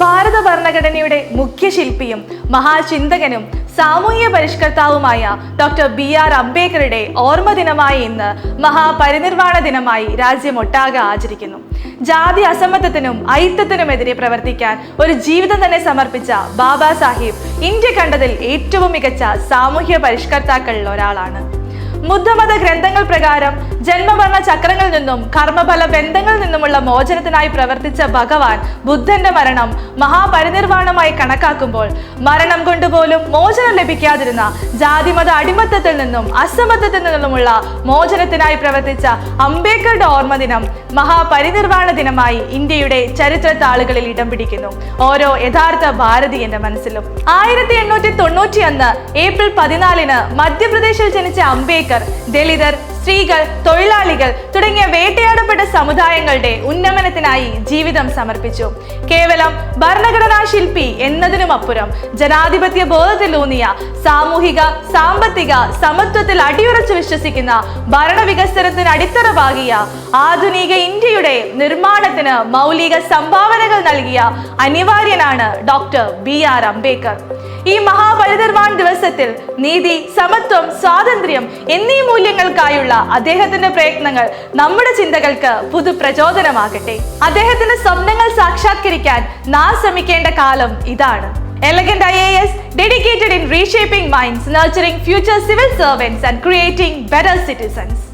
ഭാരത ഭരണഘടനയുടെ മുഖ്യ ശില്പിയും മഹാചിന്തകനും സാമൂഹ്യ പരിഷ്കർത്താവുമായ ഡോക്ടർ ബി ആർ അംബേദ്കറുടെ ഓർമ്മ ദിനമായ ഇന്ന് മഹാപരിനിർവാണ ദിനമായി രാജ്യമൊട്ടാകെ ആചരിക്കുന്നു. ജാതി അസമത്വത്തിനും ഐക്യത്തിനുമെതിരെ പ്രവർത്തിക്കാൻ ഒരു ജീവിതം തന്നെ സമർപ്പിച്ച ബാബാ സാഹിബ് ഇന്ത്യ കണ്ടതിൽ ഏറ്റവും മികച്ച സാമൂഹ്യ പരിഷ്കർത്താക്കളിൽ ഒരാളാണ്. ബുദ്ധമത ഗ്രന്ഥങ്ങൾ പ്രകാരം ജന്മവർണ ചക്രങ്ങളിൽ നിന്നും കർമ്മഫല ബന്ധങ്ങളിൽ നിന്നുമുള്ള മോചനത്തിനായി പ്രവർത്തിച്ച ഭഗവാൻ ബുദ്ധന്റെ മരണം മഹാപരിനിർവാണമായി കണക്കാക്കുമ്പോൾ മരണം കൊണ്ടുപോലും മോചനം ലഭിക്കാതിരുന്ന ജാതിമത അടിമത്തത്തിൽ നിന്നും അസമത്വത്തിൽ നിന്നുമുള്ള മോചനത്തിനായി പ്രവർത്തിച്ച അംബേദ്കറുടെ ഓർമ്മ ദിനം മഹാപരിനിർവാണ ദിനമായി ഇന്ത്യയുടെ ചരിത്ര താളുകളിൽ ഇടം പിടിക്കുന്നു. ഓരോ യഥാർത്ഥ ഭാരതീയന്റെ മനസ്സിലും. ആയിരത്തി എണ്ണൂറ്റി തൊണ്ണൂറ്റി ഒന്ന് ഏപ്രിൽ പതിനാലിന് മധ്യപ്രദേശിൽ ജനിച്ച അംബേദ്കർ ദളിതർ സ്ത്രീകൾ തൊഴിലാളികൾ തുടങ്ങിയ വേട്ടയാടപ്പെട്ട സമുദായങ്ങളുടെ ഉന്നമനത്തിനായി ജീവിതം സമർപ്പിച്ചു. കേവലം ഭരണഘടനാ ശില്പി എന്നതിനുമപ്പുറം ജനാധിപത്യ ബോധത്തിലൂന്നിയ സാമൂഹിക സാമ്പത്തിക സമത്വത്തിൽ അടിയുറച്ചു വിശ്വസിക്കുന്ന ഭരണവികസനത്തിന് അടിത്തറ പാകിയ ആധുനിക ഇന്ത്യയുടെ നിർമ്മാണത്തിന് മൗലിക സംഭാവനകൾ നൽകിയ അനിവാര്യനാണ് ഡോക്ടർ ബി ആർ അംബേദ്കർ. ഈ മഹാപരിനിർവാൺ ദിവസത്തിൽ നീതി സമത്വം സ്വാതന്ത്ര്യം എന്നീ മൂല്യങ്ങൾക്കായുള്ള അദ്ദേഹത്തിന്റെ പ്രയത്നങ്ങൾ നമ്മുടെ ചിന്തകൾക്ക് പുതു പ്രചോദനമാകട്ടെ അദ്ദേഹത്തിന്റെ സ്വപ്നങ്ങൾ സാക്ഷാത്കരിക്കാൻ നാം ശ്രമിക്കേണ്ട കാലം ഇതാണ് Elegant IAS dedicated in reshaping minds, nurturing future civil servants, and creating better citizens.